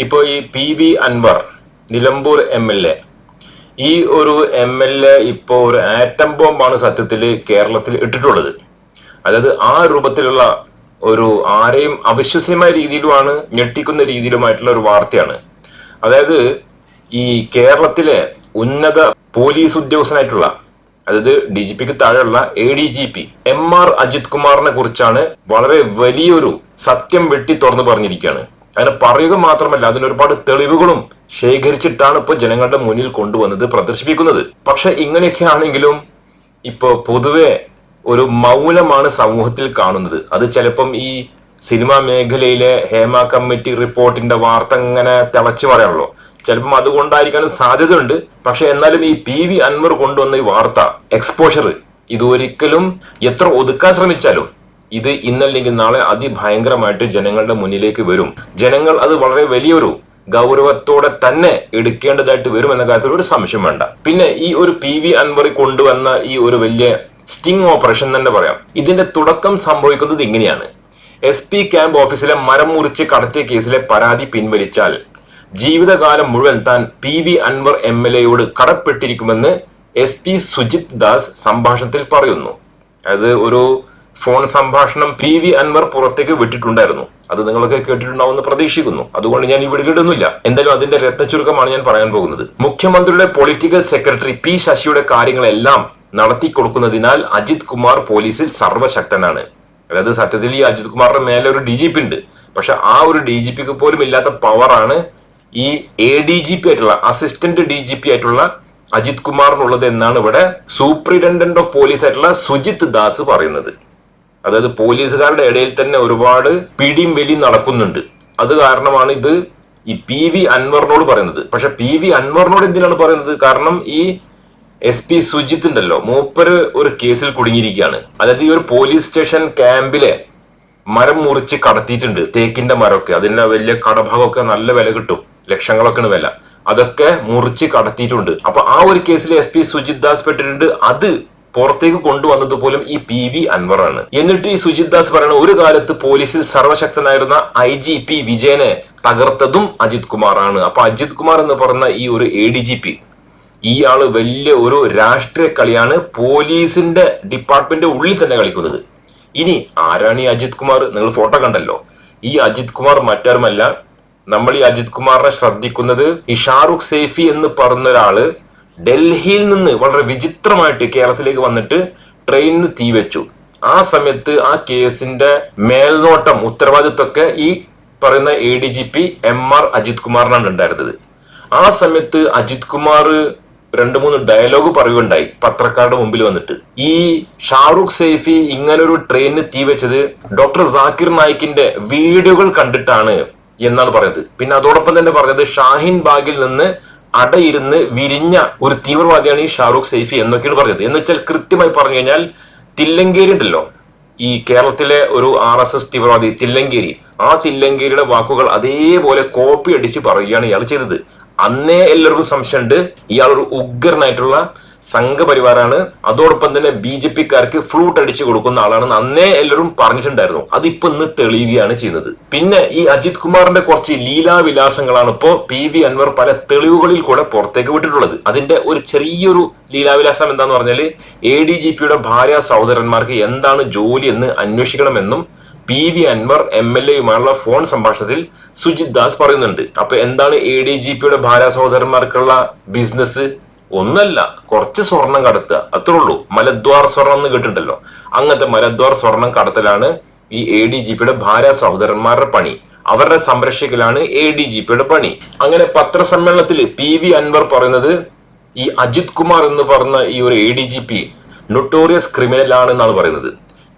ഇപ്പോൾ ഈ P V Anvar Nilambur M L A. ഈ ഒരു എം എൽ എ ഇപ്പോൾ ഒരു ആറ്റം ബോംബാണ് സത്യത്തിൽ കേരളത്തിൽ ഇട്ടിട്ടുള്ളത്. അതായത് ആ രൂപത്തിലുള്ള ഒരു ആരെയും അവിശ്വസനീയമായ രീതിയിലുമാണ് ഞെട്ടിക്കുന്ന രീതിയിലുമായിട്ടുള്ള ഒരു വാർത്തയാണ്. അതായത് ഈ കേരളത്തിലെ ഉന്നത പോലീസ് ഉദ്യോഗസ്ഥനായിട്ടുള്ള അതായത് ഡി ജി പിക്ക് താഴെയുള്ള A D G P M R Ajith കുമാറിനെ കുറിച്ചാണ് വളരെ വലിയൊരു സത്യം വെട്ടി തുറന്നു പറഞ്ഞിരിക്കുകയാണ്. അങ്ങനെ പറയുക മാത്രമല്ല അതിന് ഒരുപാട് തെളിവുകളും ശേഖരിച്ചിട്ടാണ് ഇപ്പൊ ജനങ്ങളുടെ മുന്നിൽ കൊണ്ടുവന്നത് പ്രദർശിപ്പിക്കുന്നത്. പക്ഷെ ഇങ്ങനെയൊക്കെ ആണെങ്കിലും ഇപ്പൊ പൊതുവെ ഒരു മൗനമാണ് സമൂഹത്തിൽ കാണുന്നത്. അത് ചിലപ്പം ഈ സിനിമാ മേഖലയിലെ ഹേമ കമ്മിറ്റി റിപ്പോർട്ടിന്റെ വാർത്ത ഇങ്ങനെ തിളച്ചു പറയാണല്ലോ ചിലപ്പം അതുകൊണ്ടായിരിക്കാനും സാധ്യതയുണ്ട്. പക്ഷെ എന്നാലും ഈ പി വി അൻവർ കൊണ്ടുവന്ന ഈ വാർത്ത എക്സ്പോഷർ ഇതൊരിക്കലും എത്ര ഒതുക്കാൻ ശ്രമിച്ചാലും ഇത് ഇന്നല്ലെങ്കിൽ നാളെ അതിഭയങ്കരമായിട്ട് ജനങ്ങളുടെ മുന്നിലേക്ക് വരും. ജനങ്ങൾ അത് വളരെ വലിയൊരു ഗൗരവത്തോടെ തന്നെ എടുക്കേണ്ടതായിട്ട് വരും എന്ന കാര്യത്തിൽ ഒരു സംശയം വേണ്ട. പിന്നെ ഈ ഒരു പി വി അൻവറി കൊണ്ടുവന്ന ഈ ഒരു വലിയ സ്റ്റിംഗ് ഓപ്പറേഷൻ തന്നെ പറയാം. ഇതിന്റെ തുടക്കം സംഭവിക്കുന്നത് ഇങ്ങനെയാണ്. എസ് പി ക്യാമ്പ് ഓഫീസിലെ മരം മുറിച്ച് കടത്തിയ കേസിലെ പരാതി പിൻവലിച്ചാൽ ജീവിതകാലം മുഴുവൻ താൻ P V Anvar M L എയോട് കടപ്പെട്ടിരിക്കുമെന്ന് എസ് പി സുജിത് ദാസ് സംഭാഷണത്തിൽ പറയുന്നു. അത് ഒരു ഫോൺ സംഭാഷണം പി വി അൻവർ പുറത്തേക്ക് വിട്ടിട്ടുണ്ടായിരുന്നു. അത് നിങ്ങളൊക്കെ കേട്ടിട്ടുണ്ടാവുമെന്ന് പ്രതീക്ഷിക്കുന്നു. അതുകൊണ്ട് ഞാൻ ഇവിടെ ഇടുന്നില്ല എന്തായാലും അതിന്റെ രത്നചുരുക്കമാണ് ഞാൻ പറയാൻ പോകുന്നത്. മുഖ്യമന്ത്രിയുടെ പൊളിറ്റിക്കൽ സെക്രട്ടറി പി ശശിയുടെ കാര്യങ്ങളെല്ലാം നടത്തി കൊടുക്കുന്നതിനാൽ അജിത് കുമാർ പോലീസിൽ സർവശക്തനാണ് അതായത് സത്യത്തിൽ ഈ അജിത് കുമാറിന്റെ മേലെ ഒരു ഡി ജി പി ഉണ്ട്. പക്ഷെ ആ ഒരു ഡി ജി പിക്ക് പോലും ഇല്ലാത്ത പവറാണ് ഈ എ ഡി ജി പി ആയിട്ടുള്ള അസിസ്റ്റന്റ് ഡി ജി പി ആയിട്ടുള്ള അജിത് കുമാറിനുള്ളത് എന്നാണ് ഇവിടെ സൂപ്രിന്റൻഡന്റ് ഓഫ് പോലീസ് ആയിട്ടുള്ള സുജിത് ദാസ് പറയുന്നത്. അതായത് പോലീസുകാരുടെ ഇടയിൽ തന്നെ ഒരുപാട് പിടിയും വലിയും നടക്കുന്നുണ്ട്. അത് കാരണമാണ് ഇത് ഈ പി വി അൻവറിനോട് പറയുന്നത്. പക്ഷെ പി വി അൻവറിനോട് എന്തിനാണ് പറയുന്നത്? കാരണം ഈ എസ് പി സുജിത്ത് ഉണ്ടല്ലോ മൂപ്പര് ഒരു കേസിൽ കുടുങ്ങിയിരിക്കുകയാണ്. അതായത് ഈ ഒരു പോലീസ് സ്റ്റേഷൻ ക്യാമ്പിലെ മരം മുറിച്ച് കടത്തിയിട്ടുണ്ട് തേക്കിന്റെ മരമൊക്കെ. അതിന്റെ വലിയ കടഭാഗമൊക്കെ നല്ല വില കിട്ടും ലക്ഷങ്ങളൊക്കെയാണ് വില. അതൊക്കെ മുറിച്ച് കടത്തിയിട്ടുണ്ട്. അപ്പൊ ആ ഒരു കേസിൽ എസ് പി സുജിത് ദാസ് പെട്ടിട്ടുണ്ട്. അത് പുറത്തേക്ക് കൊണ്ടുവന്നത് പോലും ഈ പി വി ആണ് എന്നിട്ട് ഈ സുജിത് ദാസ് പറയുന്ന ഒരു കാലത്ത് പോലീസിൽ സർവശക്തനായിരുന്ന ഐ ജി പി വിജയനെ തകർത്തതും അജിത് കുമാറാണ്. അപ്പൊ അജിത് കുമാർ എന്ന് പറഞ്ഞ ഈ ഒരു എ ഡി ജി പി ഇയാൾ വലിയ ഒരു രാഷ്ട്രീയ കളിയാണ് പോലീസിന്റെ ഡിപ്പാർട്ട്മെന്റ് ഉള്ളിൽ തന്നെ കളിക്കുന്നത്. ഇനി ആരാണ് ഈ അജിത് കുമാർ? നിങ്ങൾ ഫോട്ടോ കണ്ടല്ലോ. ഈ അജിത് കുമാർ മറ്റാരുമല്ല. നമ്മൾ ഈ അജിത് കുമാറിനെ ശ്രദ്ധിക്കുന്നത് ഈ ഷാറുഖ് സേഫി എന്ന് പറഞ്ഞ ഒരാൾ ഡൽഹിയിൽ നിന്ന് വളരെ വിചിത്രമായിട്ട് കേരളത്തിലേക്ക് വന്നിട്ട് ട്രെയിനിന് തീ വെച്ചു. ആ സമയത്ത് ആ കേസിന്റെ മേൽനോട്ടം ഉത്തരവാദിത്വമൊക്കെ ഈ പറയുന്ന A D G P M R Ajith കുമാറിനാണ് ഉണ്ടായിരുന്നത്. ആ സമയത്ത് അജിത് കുമാർ രണ്ട് മൂന്ന് ഡയലോഗ് പറയുകയുണ്ടായി പത്രക്കാരുടെ മുമ്പിൽ വന്നിട്ട്. ഈ ഷാറുഖ് സൈഫി ഇങ്ങനൊരു ട്രെയിനിന് തീ വെച്ചത് ഡോക്ടർ സാക്കിർ നായിക്കിന്റെ വീഡിയോകൾ കണ്ടിട്ടാണ് എന്നാണ് പറയുന്നത് പിന്നെ അതോടൊപ്പം തന്നെ പറഞ്ഞത് ഷാഹിൻ ബാഗിൽ നിന്ന് അടയിരുന്ന് വിരിഞ്ഞ ഒരു തീവ്രവാദിയാണ് ഈ ഷാറൂഖ് സൈഫി എന്നൊക്കെയാണ് പറഞ്ഞത്. എന്ന് വെച്ചാൽ കൃത്യമായി പറഞ്ഞു കഴിഞ്ഞാൽ തില്ലങ്കേരി ഉണ്ടല്ലോ. ഈ കേരളത്തിലെ ഒരു ആർ എസ് എസ് തീവ്രവാദി തില്ലങ്കേരി. ആ തില്ലങ്കേരിയുടെ വാക്കുകൾ അതേപോലെ കോപ്പി അടിച്ച് പറയുകയാണ് ഇയാൾ ചെയ്തത്. അന്നേ എല്ലാവർക്കും സംശയമുണ്ട്. ഇയാൾ ഒരു ഉഗ്രനായിട്ടുള്ള സംഘപരിവാരാണ് അതോടൊപ്പം തന്നെ ബി ജെ പിക്കാർക്ക് ഫ്ലൂട്ട് അടിച്ചു കൊടുക്കുന്ന ആളാണെന്ന് അന്നേ എല്ലാവരും പറഞ്ഞിട്ടുണ്ടായിരുന്നു. അതിപ്പോ ഇന്ന് തെളിയുകയാണ് ചെയ്യുന്നത്. പിന്നെ ഈ അജിത് കുമാറിന്റെ കുറച്ച് ലീലാവിലാസങ്ങളാണ് ഇപ്പോ പി വി അൻവർ പല തെളിവുകളിൽ കൂടെ പുറത്തേക്ക് വിട്ടിട്ടുള്ളത്. അതിന്റെ ഒരു ചെറിയൊരു ലീലാവിലാസം എന്താന്ന് പറഞ്ഞാൽ എ ഡി ജി പിയുടെ ഭാര്യ സഹോദരന്മാർക്ക് എന്താണ് ജോലി എന്ന് അന്വേഷിക്കണമെന്നും P V Anvar M L എയുമായുള്ള phone സംഭാഷണത്തിൽ സുജിത് ദാസ് പറയുന്നുണ്ട്. അപ്പൊ എന്താണ് എ ഡി ജി പിയുടെ ഭാര്യ സഹോദരന്മാർക്കുള്ള ബിസിനസ്? ഒന്നല്ല കുറച്ച് സ്വർണം കടത്തുക. അത്രേ ഉള്ളൂ. മലദ്വാർ സ്വർണം എന്ന് കേട്ടിട്ടുണ്ടല്ലോ. അങ്ങനത്തെ മലദ്വാർ സ്വർണം കടത്തലാണ് ഈ എ ഡി ജി പിയുടെ ഭാര്യ സഹോദരന്മാരുടെ പണി. അവരുടെ സംരക്ഷകലാണ് എ ഡി ജി പിയുടെ പണി. അങ്ങനെ പത്രസമ്മേളനത്തിൽ പി വി അൻവർ പറയുന്നത് ഈ അജിത് കുമാർ എന്ന് പറഞ്ഞ ഈ ഒരു A D G P notorious criminal ആണെന്നാണ് പറയുന്നത്.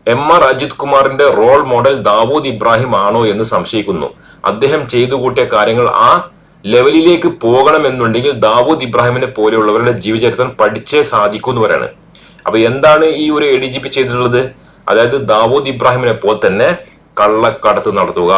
എം ആർ അജിത് കുമാറിന്റെ റോൾ മോഡൽ ദാവൂദ് ഇബ്രാഹിം ആണോ എന്ന് സംശയിക്കുന്നു. അദ്ദേഹം ചെയ്തു കൂട്ടിയ കാര്യങ്ങൾ ആ ലെവലിലേക്ക് പോകണമെന്നുണ്ടെങ്കിൽ ദാവൂദ് ഇബ്രാഹിമിനെ പോലെയുള്ളവരുടെ ജീവചരിത്രം പഠിച്ചേ സാധിക്കൂ എന്ന് പറയാണ്. അപ്പൊ എന്താണ് ഈ ഒരു എ ഡി ജി പി ചെയ്തിട്ടുള്ളത്? അതായത് ദാവൂദ് ഇബ്രാഹിമിനെ പോലെ തന്നെ കള്ളക്കടത്ത് നടത്തുക.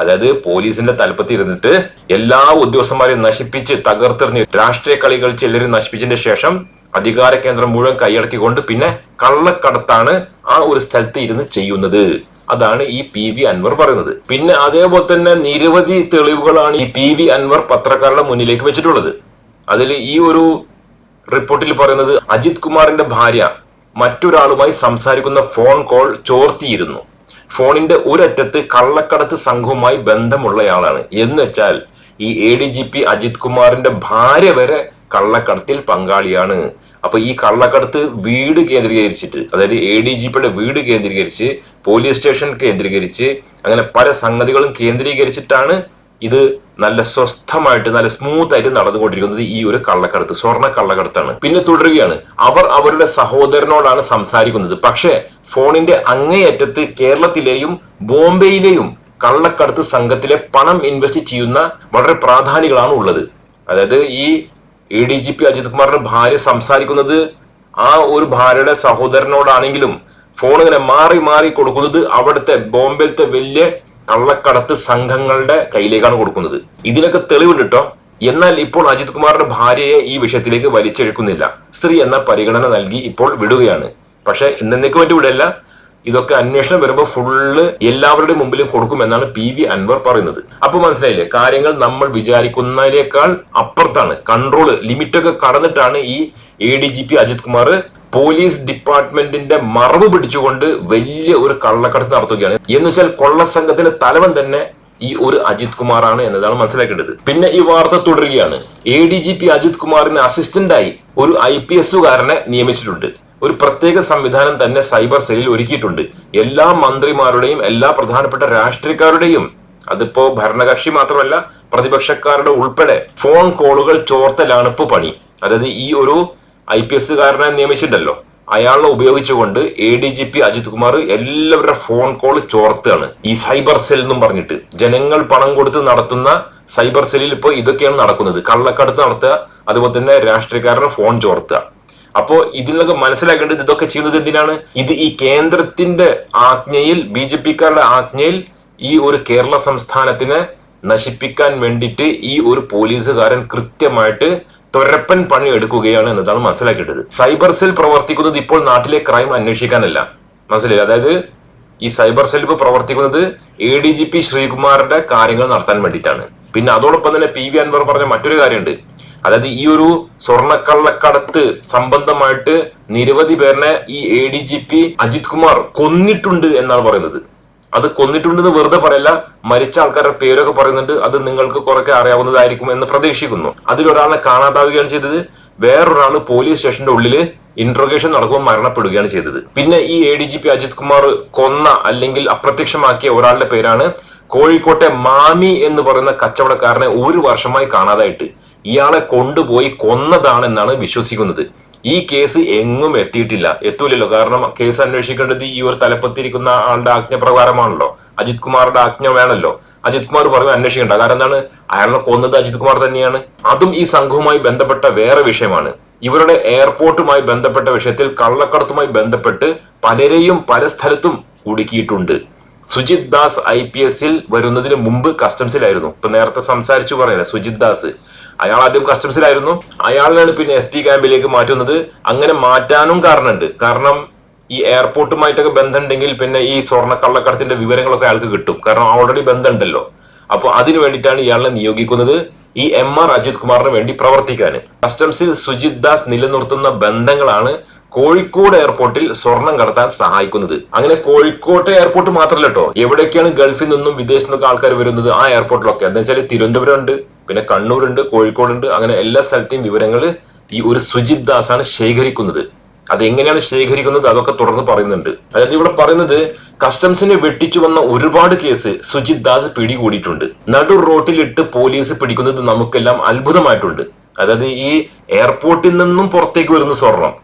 അതായത് പോലീസിന്റെ തലപ്പത്തി ഇരുന്നിട്ട് എല്ലാ ഉദ്യോഗസ്ഥന്മാരെയും നശിപ്പിച്ച് തകർത്തെറിഞ്ഞ് രാഷ്ട്രീയ കളികൾ ചിലരെ നശിപ്പിച്ചതിന് ശേഷം അധികാര കേന്ദ്രം മുഴുവൻ കൈയടക്കിക്കൊണ്ട് പിന്നെ കള്ളക്കടത്താണ് ആ ഒരു സ്ഥലത്ത് ഇരുന്ന് ചെയ്യുന്നത്. അതാണ് ഈ പി വി അൻവർ പറയുന്നത്. പിന്നെ അതേപോലെ തന്നെ നിരവധി തെളിവുകളാണ് ഈ പി വി അൻവർ പത്രക്കാരുടെ മുന്നിലേക്ക് വെച്ചിട്ടുള്ളത്. അതിൽ ഈ ഒരു റിപ്പോർട്ടിൽ പറയുന്നത് അജിത് കുമാറിന്റെ ഭാര്യ മറ്റൊരാളുമായി സംസാരിക്കുന്ന ഫോൺ കോൾ ചോർത്തിയിരുന്നു. ഫോണിന്റെ ഒരറ്റത്ത് കള്ളക്കടത്ത് സംഘവുമായി ബന്ധമുള്ളയാളാണ് എന്ന് വെച്ചാൽ ഈ A D G P Ajith കുമാറിന്റെ ഭാര്യ വരെ കള്ളക്കടത്തിൽ പങ്കാളിയാണ്. അപ്പൊ ഈ കള്ളക്കടത്ത് വീട് കേന്ദ്രീകരിച്ചിട്ട് അതായത് എ ഡി ജി പിയുടെ വീട് കേന്ദ്രീകരിച്ച് പോലീസ് സ്റ്റേഷൻ കേന്ദ്രീകരിച്ച് അങ്ങനെ പല സംഗതികളും കേന്ദ്രീകരിച്ചിട്ടാണ് ഇത് നല്ല സ്വസ്ഥമായിട്ട് നല്ല സ്മൂത്ത് ആയിട്ട് നടന്നുകൊണ്ടിരിക്കുന്നത് ഈ ഒരു കള്ളക്കടത്ത് സ്വർണ കള്ളക്കടത്താണ്. പിന്നെ തുടരുകയാണ്. അവർ അവരുടെ സഹോദരനോടാണ് സംസാരിക്കുന്നത്. പക്ഷേ ഫോണിന്റെ അങ്ങേയറ്റത്ത് കേരളത്തിലെയും ബോംബെയിലെയും കള്ളക്കടത്ത് സംഘത്തിലെ പണം ഇൻവെസ്റ്റ് ചെയ്യുന്ന വളരെ പ്രാധാന്യങ്ങളാണ് ഉള്ളത്. അതായത് ഈ A D G P Ajith കുമാറിന്റെ ഭാര്യ സംസാരിക്കുന്നത് ആ ഒരു ഭാര്യയുടെ സഹോദരനോടാണെങ്കിലും ഫോൺ ഇങ്ങനെ മാറി മാറി കൊടുക്കുന്നത് അവിടുത്തെ ബോംബെയിലത്തെ വലിയ കള്ളക്കടത്ത് സംഘങ്ങളുടെ കയ്യിലേക്കാണ് കൊടുക്കുന്നത്. ഇതിനൊക്കെ തെളിവുണ്ട് എന്നാൽ ഇപ്പോൾ അജിത് കുമാറിന്റെ ഭാര്യയെ ഈ വിഷയത്തിലേക്ക് വലിച്ചെഴുക്കുന്നില്ല സ്ത്രീ എന്ന പരിഗണന നൽകി ഇപ്പോൾ വിടുകയാണ്. പക്ഷെ ഇന്നേക്ക് വേണ്ടി വിടല്ല. ഇതൊക്കെ അന്വേഷണം വരുമ്പോൾ ഫുള്ള് എല്ലാവരുടെ മുമ്പിലും കൊടുക്കുമെന്നാണ് പി വി അൻവർ പറയുന്നത്. അപ്പൊ മനസ്സിലായില്ലേ? കാര്യങ്ങൾ നമ്മൾ വിചാരിക്കുന്നതിനേക്കാൾ അപ്പുറത്താണ്. കൺട്രോൾ ലിമിറ്റൊക്കെ കടന്നിട്ടാണ് ഈ A D G P Ajith Kumar police ഡിപ്പാർട്ട്മെന്റിന്റെ മറവ് പിടിച്ചുകൊണ്ട് വലിയ ഒരു കള്ളക്കടത്ത് നടത്തുകയാണ്. എന്ന് വെച്ചാൽ കൊള്ള സംഘത്തിന്റെ തലവൻ തന്നെ ഈ ഒരു അജിത് കുമാറാണ് എന്നതാണ് മനസ്സിലാക്കേണ്ടത്. പിന്നെ ഈ വാർത്ത തുടരുകയാണ്. A D G P Ajith കുമാറിന് അസിസ്റ്റന്റായി ഒരു ഐ പി എസുകാരനെ നിയമിച്ചിട്ടുണ്ട്. ഒരു പ്രത്യേക സംവിധാനം തന്നെ സൈബർ സെല്ലിൽ ഒരുക്കിയിട്ടുണ്ട്. എല്ലാ മന്ത്രിമാരുടെയും എല്ലാ പ്രധാനപ്പെട്ട രാഷ്ട്രീയക്കാരുടെയും അതിപ്പോ ഭരണകക്ഷി മാത്രമല്ല പ്രതിപക്ഷക്കാരുടെ ഉൾപ്പെടെ ഫോൺ കോളുകൾ ചോർത്തലാണ് പണി. അതായത് ഈ ഒരു ഐ പി എസ്സുകാരനെ നിയമിച്ചിട്ടുണ്ടല്ലോ അയാളെ ഉപയോഗിച്ചുകൊണ്ട് A D G P Ajith Kumar എല്ലാവരുടെ ഫോൺ കോൾ ചോർത്തുകയാണ്. ഈ സൈബർ സെൽ എന്നും പറഞ്ഞിട്ട് ജനങ്ങൾ പണം കൊടുത്ത് നടത്തുന്ന സൈബർ സെല്ലിൽ ഇപ്പോൾ ഇതൊക്കെയാണ് നടക്കുന്നത്. കള്ളക്കടത്ത് നടത്തുക അതുപോലെ തന്നെ രാഷ്ട്രീയക്കാരുടെ ഫോൺ ചോർത്തുക. അപ്പോ ഇതിലൊക്കെ മനസ്സിലാക്കേണ്ടത് ഇതൊക്കെ ചെയ്യുന്നത് എന്തിനാണ്? ഇത് ഈ കേന്ദ്രത്തിന്റെ ആജ്ഞയിൽ ബി ജെ പിക്കാരുടെ ആജ്ഞയിൽ ഈ ഒരു കേരള സംസ്ഥാനത്തിനെ നശിപ്പിക്കാൻ വേണ്ടിയിട്ട് ഈ ഒരു പോലീസുകാരൻ കൃത്യമായിട്ട് തൊരപ്പൻ പണി എടുക്കുകയാണ് എന്നതാണ് മനസ്സിലാക്കേണ്ടത്. സൈബർ സെൽ പ്രവർത്തിക്കുന്നത് ഇപ്പോൾ നാട്ടിലെ ക്രൈം അന്വേഷിക്കാനല്ല. മനസ്സിലായി അതായത് ഈ സൈബർ സെൽ ഇപ്പോൾ പ്രവർത്തിക്കുന്നത് എ ഡി ജി പി ശ്രീകുമാറിന്റെ കാര്യങ്ങൾ നടത്താൻ വേണ്ടിയിട്ടാണ്. പിന്നെ അതോടൊപ്പം തന്നെ പി വി അൻവർ പറഞ്ഞ മറ്റൊരു കാര്യമുണ്ട്. അതായത് ഈ ഒരു സ്വർണക്കള്ളക്കടത്ത് സംബന്ധമായിട്ട് നിരവധി പേരിനെ ഈ A D G P Ajith Kumar കൊന്നിട്ടുണ്ട് എന്നാണ് പറയുന്നത്. അത് കൊന്നിട്ടുണ്ടെന്ന് വെറുതെ പറയല്ല മരിച്ച ആൾക്കാരുടെ പേരൊക്കെ പറയുന്നുണ്ട് അത് നിങ്ങൾക്ക് കുറൊക്കെ അറിയാവുന്നതായിരിക്കും എന്ന് പ്രതീക്ഷിക്കുന്നു. അതിലൊരാളെ കാണാതാവുകയാണ് ചെയ്തത്. വേറൊരാൾ പോലീസ് സ്റ്റേഷന്റെ ഉള്ളിൽ ഇന്ററോഗേഷൻ നടക്കുമ്പോൾ മരണപ്പെടുകയാണ് ചെയ്തത്. പിന്നെ ഈ A D G P Ajith Kumar കൊന്ന അല്ലെങ്കിൽ അപ്രത്യക്ഷമാക്കിയ ഒരാളുടെ പേരാണ് കോഴിക്കോട്ടെ മാമി എന്ന് പറയുന്ന കച്ചവടക്കാരനെ ഒരു വർഷമായി കാണാതായിട്ട്. ഇയാളെ കൊണ്ടുപോയി കൊന്നതാണെന്നാണ് വിശ്വസിക്കുന്നത്. ഈ കേസ് എങ്ങും എത്തിയിട്ടില്ല. എത്തൂലല്ലോ. കാരണം കേസ് അന്വേഷിക്കേണ്ടത് ഈ ഒരു തലപ്പത്തിരിക്കുന്ന ആളുടെ ആജ്ഞ പ്രകാരമാണല്ലോ. അജിത് കുമാറുടെ ആജ്ഞ വേണമല്ലോ അജിത് കുമാർ പറഞ്ഞു അന്വേഷിക്കേണ്ട. കാരണം എന്താണ്? അയാളെ കൊന്നത് അജിത് കുമാർ തന്നെയാണ്. അതും ഈ സംഘവുമായി ബന്ധപ്പെട്ട വേറെ വിഷയമാണ്. ഇവരുടെ എയർപോർട്ടുമായി ബന്ധപ്പെട്ട വിഷയത്തിൽ കള്ളക്കടത്തുമായി ബന്ധപ്പെട്ട് പലരെയും പല സ്ഥലത്തും കുടുക്കിയിട്ടുണ്ട്. സുജിത് ദാസ് ഐ പി എസിൽ വരുന്നതിന് മുമ്പ് കസ്റ്റംസിലായിരുന്നു. ഇപ്പൊ നേരത്തെ സംസാരിച്ചു പറയുന്നത് സുജിത് ദാസ്. അയാൾ ആദ്യം കസ്റ്റംസിലായിരുന്നു അയാളിലാണ് പിന്നെ എസ് പി ക്യാമ്പിലേക്ക് മാറ്റുന്നത്. അങ്ങനെ മാറ്റാനും കാരണമുണ്ട്. കാരണം ഈ എയർപോർട്ടുമായിട്ടൊക്കെ ബന്ധമുണ്ടെങ്കിൽ പിന്നെ ഈ സ്വർണ കള്ളക്കടത്തിന്റെ വിവരങ്ങളൊക്കെ അയാൾക്ക് കിട്ടും. കാരണം ഓൾറെഡി ബന്ധമുണ്ടല്ലോ. അപ്പോൾ അതിനു വേണ്ടിയിട്ടാണ് ഇയാളെ നിയോഗിക്കുന്നത്. ഈ എം ആർ അജിത് കുമാറിന് വേണ്ടി പ്രവർത്തിക്കാൻ. കസ്റ്റംസിൽ സുജിത് ദാസ് നിലനിർത്തുന്ന ബന്ധങ്ങളാണ് കോഴിക്കോട് എയർപോർട്ടിൽ സ്വർണം കടത്താൻ സഹായിക്കുന്നത്. അങ്ങനെ കോഴിക്കോട്ടെ എയർപോർട്ട് മാത്രമല്ല കേട്ടോ. എവിടേക്കാണ് ഗൾഫിൽ നിന്നും വിദേശത്തു നിന്നൊക്കെ ആൾക്കാർ വരുന്നത് ആ എയർപോർട്ടിലൊക്കെ എന്താ വെച്ചാൽ തിരുവനന്തപുരം ഉണ്ട്. പിന്നെ കണ്ണൂരുണ്ട് കോഴിക്കോടുണ്ട് അങ്ങനെ എല്ലാ സ്ഥലത്തെയും വിവരങ്ങൾ ഈ ഒരു സുജിത് ആണ് ശേഖരിക്കുന്നത്. അത് എങ്ങനെയാണ് ശേഖരിക്കുന്നത് അതൊക്കെ തുടർന്ന് പറയുന്നുണ്ട്. അതായത് ഇവിടെ പറയുന്നത് കസ്റ്റംസിനെ വെട്ടിച്ചു വന്ന ഒരുപാട് കേസ് സുജിത് ദാസ് പിടികൂടിയിട്ടുണ്ട്. നടു റോട്ടിലിട്ട് പോലീസ് പിടിക്കുന്നത് നമുക്കെല്ലാം അത്ഭുതമായിട്ടുണ്ട്. അതായത് ഈ എയർപോർട്ടിൽ നിന്നും പുറത്തേക്ക് വരുന്നു സ്വർണം.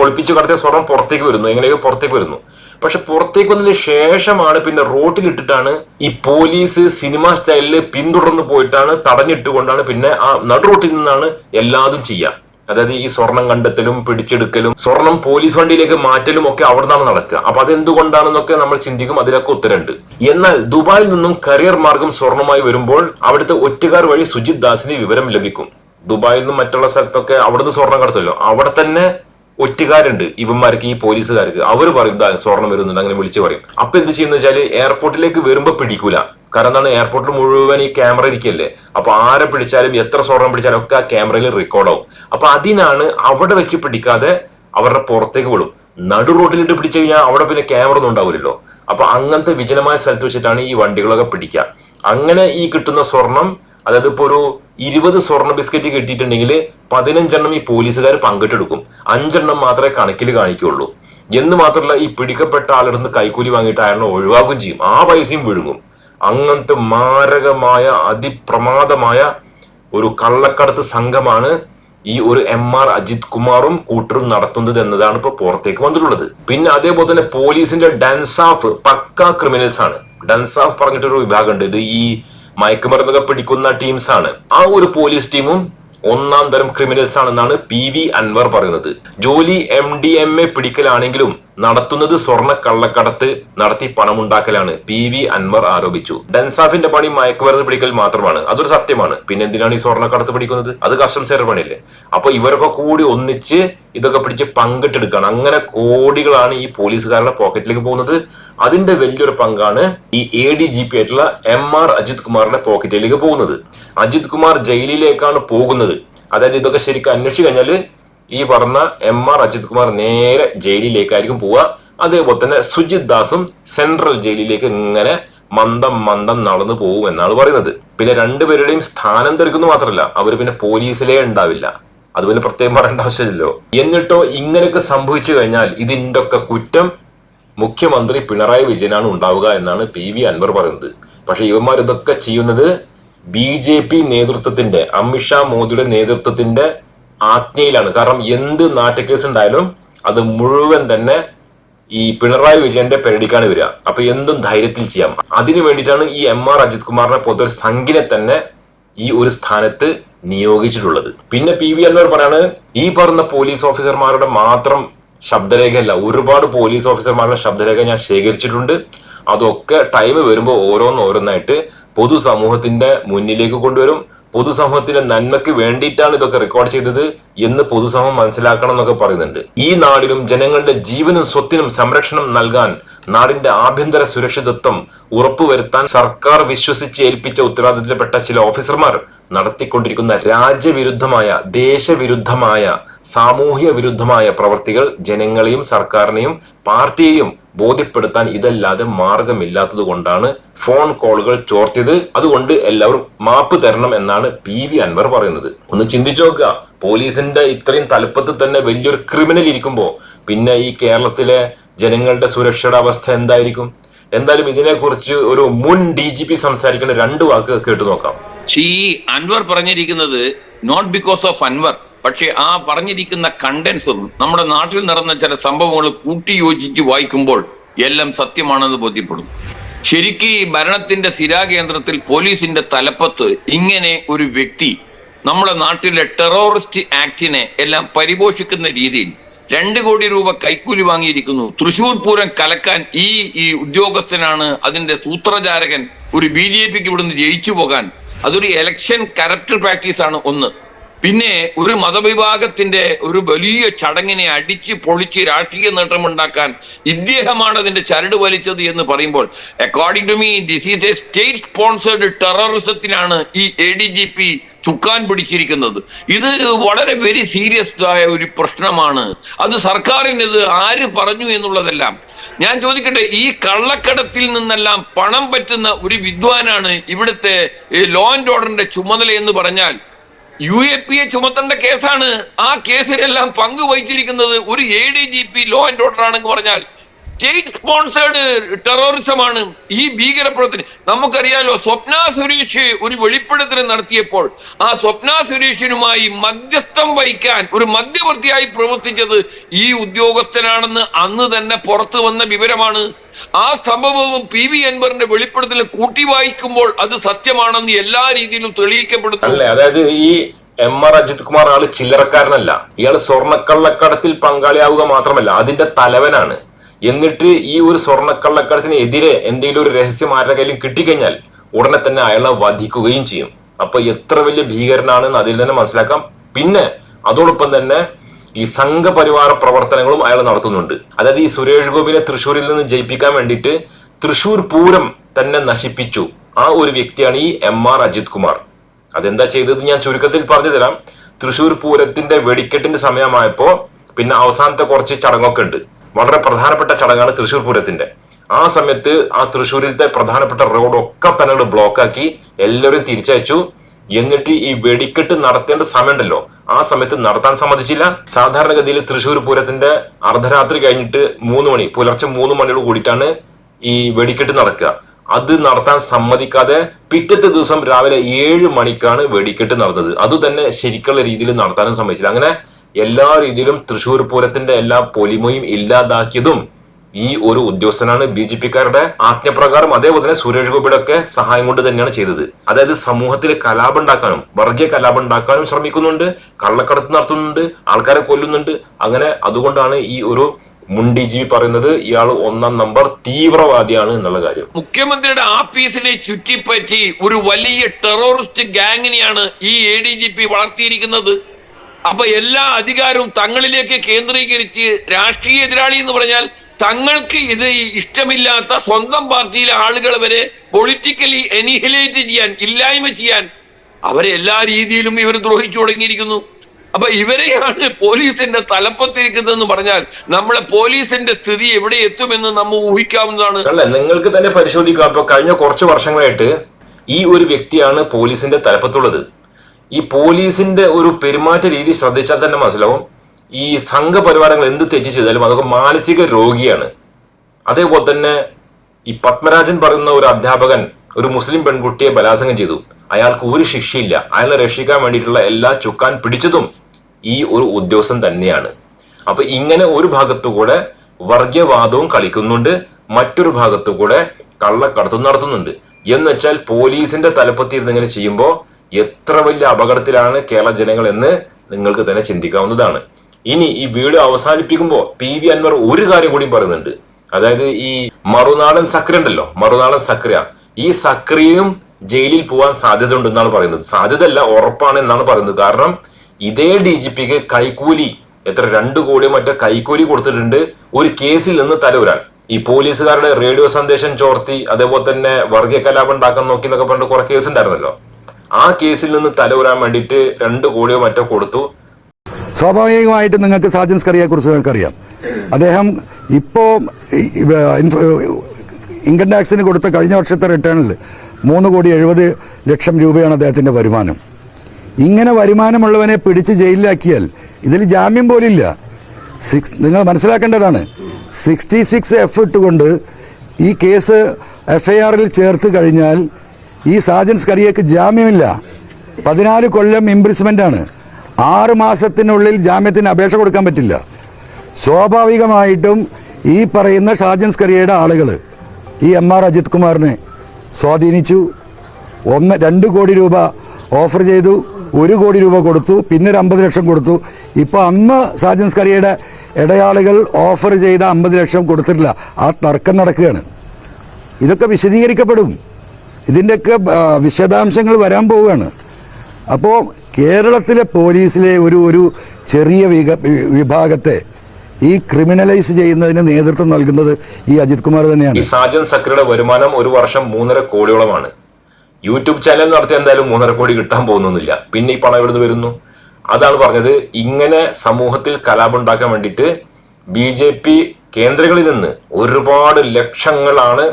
ഒളിപ്പിച്ചു കടത്തിയ സ്വർണം പുറത്തേക്ക് വരുന്നു എങ്ങനെയൊക്കെ പുറത്തേക്ക് വരുന്നു. പക്ഷെ പുറത്തേക്ക് വന്നതിന് ശേഷമാണ് പിന്നെ റോട്ടിലിട്ടിട്ടാണ് ഈ പോലീസ് സിനിമ സ്റ്റൈലിൽ പിന്തുടർന്ന് പോയിട്ടാണ് തടഞ്ഞിട്ടുകൊണ്ടാണ് പിന്നെ ആ നടു റോട്ടിൽ നിന്നാണ് എല്ലാതും ചെയ്യുക അതായത് ഈ സ്വർണം കണ്ടെത്തലും പിടിച്ചെടുക്കലും സ്വർണം പോലീസ് വണ്ടിയിലേക്ക് മാറ്റലും ഒക്കെ അവിടെ നിന്നാണ് നടക്കുക. അപ്പൊ അതെന്തുകൊണ്ടാണെന്നൊക്കെ നമ്മൾ ചിന്തിക്കും അതിലൊക്കെ ഉത്തരണ്ട് എന്നാൽ ദുബായിൽ നിന്നും കരിയർ മാർഗം സ്വർണമായി വരുമ്പോൾ അവിടുത്തെ ഒറ്റുകാർ വഴി സുജിത് ദാസിന് വിവരം ലഭിക്കും. ദുബായിൽ നിന്നും മറ്റുള്ള സ്ഥലത്തൊക്കെ അവിടുന്ന് സ്വർണം കടത്തല്ലോ അവിടെ തന്നെ ഒറ്റുകാരുണ്ട് ഇവന്മാർക്ക് ഈ പോലീസുകാർക്ക്. അവർ പറയും "ദാ സ്വർണം വരുന്നുണ്ട്. അങ്ങനെ വിളിച്ചു പറയും. അപ്പൊ എന്ത് ചെയ്യുന്ന വെച്ചാൽ എയർപോർട്ടിലേക്ക് വരുമ്പോ പിടിക്കൂല. കാരണം എന്താണ്? എയർപോർട്ടിൽ മുഴുവൻ ഈ ക്യാമറ ഇരിക്കല്ലേ? അപ്പൊ ആരെ പിടിച്ചാലും എത്ര സ്വർണം പിടിച്ചാലും ഒക്കെ ആ ക്യാമറയിൽ റെക്കോർഡ് ആവും. അപ്പൊ അതിനാണ് അവിടെ വെച്ച് പിടിക്കാതെ അവരുടെ പുറത്തേക്ക് വിടും. നടു റോഡിലിട്ട് പിടിച്ചു കഴിഞ്ഞാൽ അവിടെ പിന്നെ ക്യാമറ ഒന്നും ഉണ്ടാവില്ലല്ലോ. അപ്പൊ അങ്ങനത്തെ വിജനമായ സ്ഥലത്ത് വെച്ചിട്ടാണ് ഈ വണ്ടികളൊക്കെ പിടിക്കുക. അങ്ങനെ ഈ കിട്ടുന്ന സ്വർണം അതായത് ഇപ്പോൾ ഒരു ഇരുപത് സ്വർണ ബിസ്ക്കറ്റ് കിട്ടിയിട്ടുണ്ടെങ്കിൽ പതിനഞ്ചെണ്ണം ഈ പോലീസുകാർ പങ്കിട്ടെടുക്കും. അഞ്ചെണ്ണം മാത്രമേ കണക്കിൽ കാണിക്കുള്ളൂ. എന്ന് മാത്രമല്ല ഈ പിടിക്കപ്പെട്ട ആളുടെ നിന്ന് കൈക്കൂലി വാങ്ങിയിട്ട് അയാളെ ഒഴിവാക്കുകയും ചെയ്യും. ആ പൈസയും വിഴുങ്ങും. അങ്ങനത്തെ മാരകമായ അതിപ്രമാദമായ ഒരു കള്ളക്കടത്ത് സംഘമാണ് ഈ ഒരു എം ആർ അജിത് കുമാറും കൂട്ടരും നടത്തുന്നത് എന്നതാണ് ഇപ്പൊ പുറത്തേക്ക് വന്നിട്ടുള്ളത്. പിന്നെ അതേപോലെ തന്നെ പോലീസിന്റെ ഡൻസാഫ് പക്ക ക്രിമിനൽസ് ആണ് ഡൻസാഫ് പറഞ്ഞിട്ടൊരു വിഭാഗമുണ്ട്. ഇത് ഈ മയക്കുമരുന്നൊക്കെ പിടിക്കുന്ന ടീംസാണ് ആ ഒരു പോലീസ് ടീമും ഒന്നാം തരം ക്രിമിനൽസ് ആണെന്നാണ് പി വി അൻവർ പറയുന്നത്. ജോലി എം ഡി എം എ പിടിക്കലാണെങ്കിലും നടത്തുന്നത് സ്വർണ കള്ളക്കടത്ത് നടത്തി പണമുണ്ടാക്കലാണ്. പി വി അൻവർ ആരോപിച്ചു. ഡൻസാഫിന്റെ പണി മയക്കുമരുന്ന് പിടിക്കൽ മാത്രമാണ്. അതൊരു സത്യമാണ്. പിന്നെ എന്തിനാണ് ഈ സ്വർണക്കടത്ത് പിടിക്കുന്നത്? അത് കസ്റ്റംസുകാരുടെ പണിയല്ലേ? അപ്പൊ ഇവരൊക്കെ കൂടി ഒന്നിച്ച് ഇതൊക്കെ പിടിച്ച് പങ്കിട്ടെടുക്കുകയാണ് അങ്ങനെ കോടികളാണ് ഈ പോലീസുകാരുടെ പോക്കറ്റിലേക്ക് പോകുന്നത്. അതിന്റെ വലിയൊരു പങ്കാണ് ഈ എ ഡി ജി പി ആയിട്ടുള്ള എം ആർ അജിത് കുമാറിന്റെ പോക്കറ്റിലേക്ക് പോകുന്നത്. അജിത് കുമാർ ജയിലിലേക്കാണ് പോകുന്നത്. അതായത് ഇതൊക്കെ ശരിക്കും അന്വേഷിച്ചു കഴിഞ്ഞാൽ ഈ പറഞ്ഞ എം ആർ അജിത് കുമാർ നേരെ ജയിലിലേക്കായിരിക്കും പോവുക. അതേപോലെ തന്നെ സുജിത് ദാസും സെൻട്രൽ ജയിലിലേക്ക് ഇങ്ങനെ മന്ദം മന്ദം നടന്നു പോകും എന്നാണ് പറയുന്നത്. പിന്നെ രണ്ടുപേരുടെയും സ്ഥാനം തെറിക്കുന്നു മാത്രമല്ല അവർ പിന്നെ പോലീസിലേ ഉണ്ടാവില്ല. അത് പിന്നെ പ്രത്യേകം പറയേണ്ട ആവശ്യമില്ലല്ലോ. എന്നിട്ടോ ഇങ്ങനെയൊക്കെ സംഭവിച്ചു കഴിഞ്ഞാൽ ഇതിന്റെ ഒക്കെ കുറ്റം മുഖ്യമന്ത്രി പിണറായി വിജയനാണ് ഉണ്ടാവുക എന്നാണ് പി വി അൻവർ പറയുന്നത്. പക്ഷേ ഇവന്മാർ ഇതൊക്കെ ചെയ്യുന്നത് ബി ജെ പി നേതൃത്വത്തിന്റെ അമിത്ഷാ മോദിയുടെ നേതൃത്വത്തിന്റെ ആജ്ഞയിലാണ്. കാരണം എന്ത് നാറ്റക്കേസ് ഉണ്ടായാലും അത് മുഴുവൻ തന്നെ ഈ പിണറായി വിജയന്റെ പെരടിക്കാണ് വരിക. അപ്പൊ എന്തും ധൈര്യത്തിൽ ചെയ്യാം. അതിനു വേണ്ടിയിട്ടാണ് ഈ എം ആർ അജിത് കുമാറിനെ പോലത്തെ ഒരു സംഘിനെ തന്നെ ഈ ഒരു സ്ഥാനത്ത് നിയോഗിച്ചിട്ടുള്ളത്. പിന്നെ പി വി അൻവർ പറയാണ് ഈ പറഞ്ഞ പോലീസ് ഓഫീസർമാരുടെ മാത്രം ശബ്ദരേഖയല്ല. ഒരുപാട് പോലീസ് ഓഫീസർമാരുടെ ശബ്ദരേഖ ഞാൻ ശേഖരിച്ചിട്ടുണ്ട്. അതൊക്കെ ടൈം വരുമ്പോൾ ഓരോന്നോരോന്നായിട്ട് പൊതുസമൂഹത്തിന്റെ മുന്നിലേക്ക് കൊണ്ടുവരും. പൊതുസമൂഹത്തിന്റെ നന്മയ്ക്ക് വേണ്ടിയിട്ടാണ് ഇതൊക്കെ റെക്കോർഡ് ചെയ്തത് എന്ന് പൊതുസമൂഹം മനസ്സിലാക്കണം എന്നൊക്കെ പറയുന്നുണ്ട്. ഈ നാടിനും ജനങ്ങളുടെ ജീവനും സ്വത്തിനും സംരക്ഷണം നൽകാൻ നാടിന്റെ ആഭ്യന്തര സുരക്ഷിതത്വം ഉറപ്പുവരുത്താൻ സർക്കാർ വിശ്വസിച്ച് ഏൽപ്പിച്ച ഉത്തരവാദിത്തത്തിൽപ്പെട്ട ചില ഓഫീസർമാർ നടത്തിക്കൊണ്ടിരിക്കുന്ന രാജ്യവിരുദ്ധമായ ദേശവിരുദ്ധമായ സാമൂഹ്യ വിരുദ്ധമായ പ്രവർത്തികൾ ജനങ്ങളെയും സർക്കാരിനെയും പാർട്ടിയെയും ബോധ്യപ്പെടുത്താൻ ഇതല്ലാതെ മാർഗമില്ലാത്തത് കൊണ്ടാണ് ഫോൺ കോളുകൾ ചോർത്തിയത്. അതുകൊണ്ട് എല്ലാവരും മാപ്പ് തരണം എന്നാണ് പി വി അൻവർ പറയുന്നത്. ഒന്ന് ചിന്തിച്ചു നോക്കുക. പോലീസിന്റെ ഇത്രയും തലപ്പത്ത് തന്നെ വലിയൊരു ക്രിമിനൽ ഇരിക്കുമ്പോൾ പിന്നെ ഈ കേരളത്തിലെ ജനങ്ങളുടെ സുരക്ഷയുടെ അവസ്ഥ എന്തായിരിക്കും? എന്തായാലും ഇതിനെക്കുറിച്ച് ഒരു മുൻ ഡി ജി പി സംസാരിക്കുന്ന രണ്ട് വാക്ക് കേട്ടു നോക്കാം. ഈ അൻവർ പറഞ്ഞിരിക്കുന്നത് നോട്ട് ബിക്കോസ് ഓഫ് അൻവർ. പക്ഷെ ആ പറഞ്ഞിരിക്കുന്ന കണ്ടൻസും നമ്മുടെ നാട്ടിൽ നടന്ന ചില സംഭവങ്ങൾ കൂട്ടിയോജിച്ച് വായിക്കുമ്പോൾ എല്ലാം സത്യമാണെന്ന് ബോധ്യപ്പെടും. ശരിക്കും ഈ ഭരണത്തിന്റെ സ്ഥിരാകേന്ദ്രത്തിൽ പോലീസിന്റെ തലപ്പത്ത് ഇങ്ങനെ ഒരു വ്യക്തി നമ്മുടെ നാട്ടിലെ ടെററിസ്റ്റ് ആക്ടിനെ എല്ലാം പരിപോഷിക്കുന്ന രീതിയിൽ രണ്ട് കോടി രൂപ കൈക്കൂലി വാങ്ങിയിരിക്കുന്നു. തൃശൂർ പൂരം കലക്കാൻ ഈ ഈ ഉദ്യോഗസ്ഥനാണ് അതിന്റെ സൂത്രചാരകൻ. ഒരു ബി ജെ പിക്ക് ഇവിടുന്ന് ജയിച്ചു പോകാൻ. അതൊരു എലക്ഷൻ കറപ്റ്റ് പ്രാക്ടീസ് ആണ് ഒന്ന്. പിന്നെ ഒരു മതവിഭാഗത്തിന്റെ ഒരു വലിയ ചടങ്ങിനെ അടിച്ച് പൊളിച്ച് രാഷ്ട്രീയ നേട്ടമുണ്ടാക്കാൻ ഇദ്ദേഹമാണ് അതിന്റെ ചരട് വലിച്ചത് എന്ന് പറയുമ്പോൾ according to me this is a state sponsored ടെററിസത്തിനാണ് ഈ എ ഡി ജി പി ചുക്കാൻ പിടിച്ചിരിക്കുന്നത്. ഇത് വളരെ വെരി സീരിയസ് ആയ ഒരു പ്രശ്നമാണ്. അത് സർക്കാരിന് ഇത് ആര് പറഞ്ഞു എന്നുള്ളതെല്ലാം. ഞാൻ ചോദിക്കട്ടെ ഈ കള്ളക്കടത്തിൽ നിന്നെല്ലാം പണം പറ്റുന്ന ഒരു വിദ്വാനാണ് ഇവിടുത്തെ ലോ ആൻഡ് ഓർഡറിന്റെ ചുമതല എന്ന് പറഞ്ഞാൽ യു എ പി എ ചുമത്തേണ്ട കേസാണ്. ആ കേസിലെല്ലാം പങ്കുവഹിച്ചിരിക്കുന്നത് ഒരു A D G P law and order ആണെന്ന് പറഞ്ഞാൽ സ്റ്റേറ്റ് സ്പോൺസേഡ് ടെററിസമാണ് ഈ ഭീകരപ്രവർത്തനം. നമുക്കറിയാലോ സ്വപ്ന സുരേഷ് ഒരു വെളിപ്പെടുത്തൽ നടത്തിയപ്പോൾ ആ സ്വപ്ന സുരേഷിനുമായി മധ്യസ്ഥം വഹിക്കാൻ ഒരു മധ്യവർത്തിയായി പ്രവർത്തിച്ചത് ഈ ഉദ്യോഗസ്ഥനാണെന്ന് അന്ന് തന്നെ പുറത്തു വന്ന വിവരമാണ്. ആ സംഭവവും പി വി അൻവറിന്റെ വെളിപ്പെടുത്തൽ കൂട്ടി വായിക്കുമ്പോൾ അത് സത്യമാണെന്ന് എല്ലാ രീതിയിലും തെളിയിക്കപ്പെടുന്നു. അതായത് ഈ എം ആർ അജിത് കുമാർ ആൾ ചില്ലറക്കാരനല്ല. ഇയാൾ സ്വർണക്കള്ളക്കടത്തിൽ പങ്കാളിയാവുക മാത്രമല്ല അതിന്റെ തലവനാണ്. എന്നിട്ട് ഈ ഒരു സ്വർണക്കള്ളക്കടത്തിന് എതിരെ എന്തെങ്കിലും ഒരു രഹസ്യം ആരുടെ കയ്യിലും കിട്ടിക്കഴിഞ്ഞാൽ ഉടനെ തന്നെ അയാളെ വധിക്കുകയും ചെയ്യും. അപ്പൊ എത്ര വലിയ ഭീകരനാണെന്ന് അതിൽ തന്നെ മനസ്സിലാക്കാം. പിന്നെ അതോടൊപ്പം തന്നെ ഈ സംഘപരിവാര പ്രവർത്തനങ്ങളും അയാൾ നടത്തുന്നുണ്ട്. അതായത് ഈ സുരേഷ് ഗോപിനെ തൃശ്ശൂരിൽ നിന്ന് ജയിപ്പിക്കാൻ വേണ്ടിയിട്ട് തൃശ്ശൂർ പൂരം തന്നെ നശിപ്പിച്ചു ആ ഒരു വ്യക്തിയാണ് ഈ എം ആർ അജിത് കുമാർ. അതെന്താ ചെയ്തത് ഞാൻ ചുരുക്കത്തിൽ പറഞ്ഞു തരാം. തൃശ്ശൂർ പൂരത്തിന്റെ വെടിക്കെട്ടിന്റെ സമയമായപ്പോ പിന്നെ അവസാനത്തെ കുറച്ച് ചടങ്ങൊക്കെ ഉണ്ട്. വളരെ പ്രധാനപ്പെട്ട ചടങ്ങാണ് തൃശ്ശൂർ പൂരത്തിന്റെ. ആ സമയത്ത് ആ തൃശ്ശൂരിലത്തെ പ്രധാനപ്പെട്ട റോഡൊക്കെ തന്നെ ബ്ലോക്ക് ആക്കി എല്ലാവരും തിരിച്ചയച്ചു. എന്നിട്ട് ഈ വെടിക്കെട്ട് നടത്തേണ്ട സമയമുണ്ടല്ലോ. ആ സമയത്ത് നടത്താൻ സമ്മതിച്ചില്ല. സാധാരണഗതിയിൽ തൃശ്ശൂർ പൂരത്തിന്റെ അർദ്ധരാത്രി കഴിഞ്ഞിട്ട് മൂന്ന് മണി പുലർച്ചെ മൂന്ന് മണിയോട് കൂടിയിട്ടാണ് ഈ വെടിക്കെട്ട് നടക്കുക. അത് നടത്താൻ സമ്മതിക്കാതെ പിറ്റത്തെ ദിവസം രാവിലെ ഏഴ് മണിക്കാണ് വെടിക്കെട്ട് നടന്നത്. അതുതന്നെ ശരിക്കുള്ള രീതിയിൽ നടത്താനും സമ്മതിച്ചില്ല. അങ്ങനെ എല്ലാ രീതിയിലും തൃശ്ശൂർ പൂരത്തിന്റെ എല്ലാ പൊലിമയും ഇല്ലാതാക്കിയതും ഈ ഒരു ഉദ്യോഗസ്ഥനാണ് ബി ജെ പിക്കാരുടെ ആജ്ഞപ്രകാരം. അതേപോലെ തന്നെ സുരേഷ് ഗോപിയുടെ ഒക്കെ സഹായം കൊണ്ട് തന്നെയാണ് ചെയ്തത്. അതായത് സമൂഹത്തിൽ കലാപം ഉണ്ടാക്കാനും വർഗീയ കലാപം ഉണ്ടാക്കാനും ശ്രമിക്കുന്നുണ്ട് കള്ളക്കടത്ത് നടത്തുന്നുണ്ട് ആൾക്കാരെ കൊല്ലുന്നുണ്ട്. അങ്ങനെ അതുകൊണ്ടാണ് ഈ ഒരു ഡി ജി പറയുന്നത് ഇയാൾ ഒന്നാം നമ്പർ തീവ്രവാദിയാണ് എന്നുള്ള കാര്യം. മുഖ്യമന്ത്രിയുടെ ആഫീസിനെ ചുറ്റിപ്പറ്റി ഒരു വലിയ ടെററിസ്റ്റ് ഗാങ്ങിനെയാണ് ഈ എ ഡി ജി പി വളർത്തിയിരിക്കുന്നത്. അപ്പൊ എല്ലാ അധികാരവും തങ്ങളിലേക്ക് കേന്ദ്രീകരിച്ച് രാഷ്ട്രീയ എതിരാളി എന്ന് പറഞ്ഞാൽ തങ്ങൾക്ക് ഇത് ഇഷ്ടമില്ലാത്ത സ്വന്തം പാർട്ടിയിലെ ആളുകൾ വരെ പൊളിറ്റിക്കലി എനിഹിലേറ്റ് ചെയ്യാൻ ഇല്ലായ്മ ചെയ്യാൻ അവരെ എല്ലാ രീതിയിലും ഇവർ ദ്രോഹിച്ചു തുടങ്ങിയിരിക്കുന്നു. അപ്പൊ ഇവരെയാണ് പോലീസിന്റെ തലപ്പത്തിരിക്കുന്നതെന്ന് പറഞ്ഞാൽ നമ്മളെ പോലീസിന്റെ സ്ഥിതി എവിടെ എത്തുമെന്ന് നമ്മൾ ഊഹിക്കാവുന്നതാണ്. അല്ല നിങ്ങൾക്ക് തന്നെ പരിശോധിക്കാം. ഇപ്പൊ കഴിഞ്ഞ കുറച്ച് വർഷങ്ങളായിട്ട് ഈ ഒരു വ്യക്തിയാണ് പോലീസിന്റെ തലപ്പത്തുള്ളത്. ഈ പോലീസിന്റെ ഒരു പെരുമാറ്റ രീതി ശ്രദ്ധിച്ചാൽ തന്നെ മനസ്സിലാവും. ഈ സംഘപരിവാരങ്ങൾ എന്ത് തെറ്റ് ചെയ്താലും അതൊക്കെ മാനസിക രോഗിയാണ്. അതേപോലെ തന്നെ ഈ പത്മരാജൻ പറയുന്ന ഒരു അധ്യാപകൻ ഒരു മുസ്ലിം പെൺകുട്ടിയെ ബലാത്സംഗം ചെയ്തു. അയാൾക്ക് ഒരു ശിക്ഷയില്ല. അയാളെ രക്ഷിക്കാൻ വേണ്ടിയിട്ടുള്ള എല്ലാ ചുക്കാൻ പിടിച്ചതും ഈ ഒരു ഉദ്യോഗസ്ഥൻ തന്നെയാണ്. അപ്പൊ ഇങ്ങനെ ഒരു ഭാഗത്തുകൂടെ വർഗീയവാദവും കളിക്കുന്നുണ്ട്. മറ്റൊരു ഭാഗത്തുകൂടെ കള്ളക്കടത്തും നടത്തുന്നുണ്ട്. എന്ന് വെച്ചാൽ പോലീസിന്റെ തലപ്പത്തിരുന്ന് ഇങ്ങനെ ചെയ്യുമ്പോൾ എത്ര വലിയ അപകടത്തിലാണ് കേരള ജനങ്ങൾ എന്ന് നിങ്ങൾക്ക് തന്നെ ചിന്തിക്കാവുന്നതാണ്. ഇനി ഈ വീഡിയോ അവസാനിപ്പിക്കുമ്പോൾ പി വി അൻവർ ഒരു കാര്യം കൂടി പറയുന്നുണ്ട്. അതായത് ഈ മറുനാടൻ സക്ര ഉണ്ടല്ലോ മറുനാടൻ സക്ര ഈ സക്രിയയും ജയിലിൽ പോകാൻ സാധ്യത ഉണ്ടെന്നാണ് പറയുന്നത്. സാധ്യതയല്ല ഉറപ്പാണ് എന്നാണ് പറയുന്നത്. കാരണം ഇതേ ഡി ജി പിക്ക് കൈക്കൂലി എത്ര രണ്ട് കോടി മറ്റോ കൈക്കൂലി കൊടുത്തിട്ടുണ്ട് ഒരു കേസിൽ നിന്ന് തലവരാൻ. ഈ പോലീസുകാരുടെ റേഡിയോ സന്ദേശം ചോർത്തി അതേപോലെ തന്നെ വർഗീയ കലാപം ഉണ്ടാക്കാൻ നോക്കി എന്നൊക്കെ പറഞ്ഞിട്ട് കുറെ കേസ് ഉണ്ടായിരുന്നല്ലോ. ആ കേസിൽ നിന്ന് തലവരാൻ വേണ്ടിയിട്ട് രണ്ട് കോടിയോ മറ്റോ കൊടുത്തു. സ്വാഭാവികമായിട്ട് നിങ്ങൾക്ക് സാജൻ സ്കറിയെ കുറിച്ച് നിങ്ങൾക്കറിയാം. അദ്ദേഹം ഇപ്പോ ഇൻകം ടാക്സിന് കൊടുത്ത കഴിഞ്ഞ വർഷത്തെ റിട്ടേണിൽ മൂന്ന് കോടി എഴുപത് ലക്ഷം രൂപയാണ് അദ്ദേഹത്തിന്റെ വരുമാനം. ഇങ്ങനെ വരുമാനമുള്ളവനെ പിടിച്ച് ജയിലിലാക്കിയാൽ ഇതിൽ ജാമ്യം പോലില്ല. സിക്സ് നിങ്ങൾ മനസ്സിലാക്കേണ്ടതാണ് സിക്സ്റ്റി സിക്സ് എഫ് ഇട്ടുകൊണ്ട് ഈ കേസ് എഫ് ഐ ആറിൽ ചേർത്ത് കഴിഞ്ഞാൽ ഈ സാജൻ സ്കറിയക്ക് ജാമ്യമില്ല. പതിനാല് കൊല്ലം ഇംപ്രിസ്മെന്റ് ആണ്. ആറ് മാസത്തിനുള്ളിൽ ജാമ്യത്തിന് അപേക്ഷ കൊടുക്കാൻ പറ്റില്ല. സ്വാഭാവികമായിട്ടും ഈ പറയുന്ന സാജൻ സ്കറിയയുടെ ആളുകൾ ഈ എം ആർ അജിത് കുമാറിനെ സ്വാധീനിച്ചു. ഒന്ന് രണ്ട് കോടി രൂപ ഓഫർ ചെയ്തു ഒരു കോടി രൂപ കൊടുത്തു പിന്നെ ഒരു അമ്പത് ലക്ഷം കൊടുത്തു. ഇപ്പോൾ അന്ന് സാജൻ സ്കറിയയുടെ ഇടയാളുകൾ ഓഫർ ചെയ്ത അമ്പത് ലക്ഷം കൊടുത്തിട്ടില്ല. ആ തർക്കം നടക്കുകയാണ്. ഇതൊക്കെ വിശദീകരിക്കപ്പെടും. ഇതിന്റെയൊക്കെ വിശദാംശങ്ങൾ വരാൻ പോവുകയാണ്. അപ്പോൾ കേരളത്തിലെ പോലീസിലെ ഒരു ഒരു ചെറിയ വിക വിഭാഗത്തെ ഈ ക്രിമിനലൈസ് ചെയ്യുന്നതിന് നേതൃത്വം നൽകുന്നത് ഈ അജിത് കുമാർ തന്നെയാണ്. ഈ സാജൻ സക്രയുടെ വരുമാനം ഒരു വർഷം മൂന്നര കോടിയോളമാണ്. യൂട്യൂബ് ചാനൽ നടത്തി എന്തായാലും മൂന്നര കോടി കിട്ടാൻ പോകുന്നൊന്നുമില്ല. പിന്നെ ഈ പണം എവിടുന്ന് വരുന്നു? അതാണ് പറഞ്ഞത്. ഇങ്ങനെ സമൂഹത്തിൽ കലാപം ഉണ്ടാക്കാൻ വേണ്ടിയിട്ട് ബി ജെ പി കേന്ദ്രങ്ങളിൽ നിന്ന് ഒരുപാട് ലക്ഷങ്ങളാണ്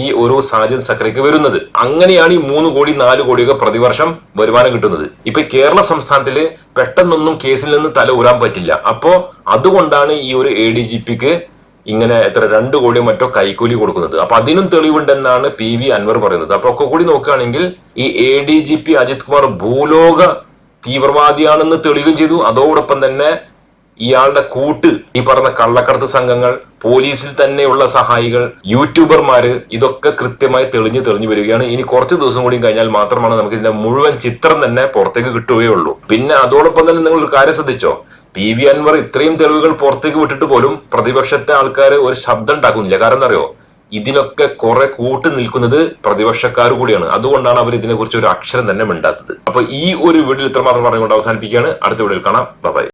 ഈ ഒരു സാജൻ സക്രയ്ക്ക് വരുന്നത്. അങ്ങനെയാണ് ഈ മൂന്ന് കോടി നാല് കോടിയൊക്കെ പ്രതിവർഷം വരുമാനം കിട്ടുന്നത്. ഇപ്പൊ കേരള സംസ്ഥാനത്തിൽ പെട്ടെന്നൊന്നും കേസിൽ നിന്ന് തല ഊരാൻ പറ്റില്ല. അപ്പോ അതുകൊണ്ടാണ് ഈ ഒരു എ ഡി ജി പിക്ക് ഇങ്ങനെ എത്ര രണ്ട് കോടിയോ മറ്റോ കൈക്കൂലി കൊടുക്കുന്നത്. അപ്പൊ അതിനും തെളിവുണ്ടെന്നാണ് പി വി അൻവർ പറയുന്നത്. അപ്പൊ ഒക്കെ കൂടി നോക്കുകയാണെങ്കിൽ ഈ A D G P Ajith Kumar ഭൂലോക തീവ്രവാദിയാണെന്ന് തെളിയുകയും ചെയ്തു. അതോടൊപ്പം തന്നെ ഇയാളുടെ കൂട്ട് ഈ പറഞ്ഞ കള്ളക്കടത്ത് സംഘങ്ങൾ പോലീസിൽ തന്നെയുള്ള സഹായികൾ യൂട്യൂബർമാര് ഇതൊക്കെ കൃത്യമായി തെളിഞ്ഞു തെളിഞ്ഞു വരികയാണ്. ഇനി കുറച്ച് ദിവസം കൂടി കഴിഞ്ഞാൽ മാത്രമാണ് നമുക്ക് ഇതിന്റെ മുഴുവൻ ചിത്രം തന്നെ പുറത്തേക്ക് കിട്ടുകയുള്ളൂ പിന്നെ അതോടൊപ്പം തന്നെ നിങ്ങൾ ഒരു കാര്യം ശ്രദ്ധിച്ചോ? പി വി അൻവർ ഇത്രയും തെളിവുകൾ പുറത്തേക്ക് വിട്ടിട്ട് പോലും പ്രതിപക്ഷത്തെ ആൾക്കാർ ഒരു ശബ്ദം ഉണ്ടാക്കുന്നില്ല. കാരണം അറിയോ? ഇതിനൊക്കെ കുറെ കൂട്ട് നിൽക്കുന്നത് പ്രതിപക്ഷക്കാർ കൂടിയാണ്. അതുകൊണ്ടാണ് അവർ ഇതിനെക്കുറിച്ച് ഒരു അക്ഷരം തന്നെ മിണ്ടാത്തത്. അപ്പൊ ഈ ഒരു വീഡിയോ ഇത്രമാത്രം പറഞ്ഞുകൊണ്ട് അവസാനിപ്പിക്കുകയാണ്. അടുത്ത വീഡിയോയിൽ കാണാം. ബൈ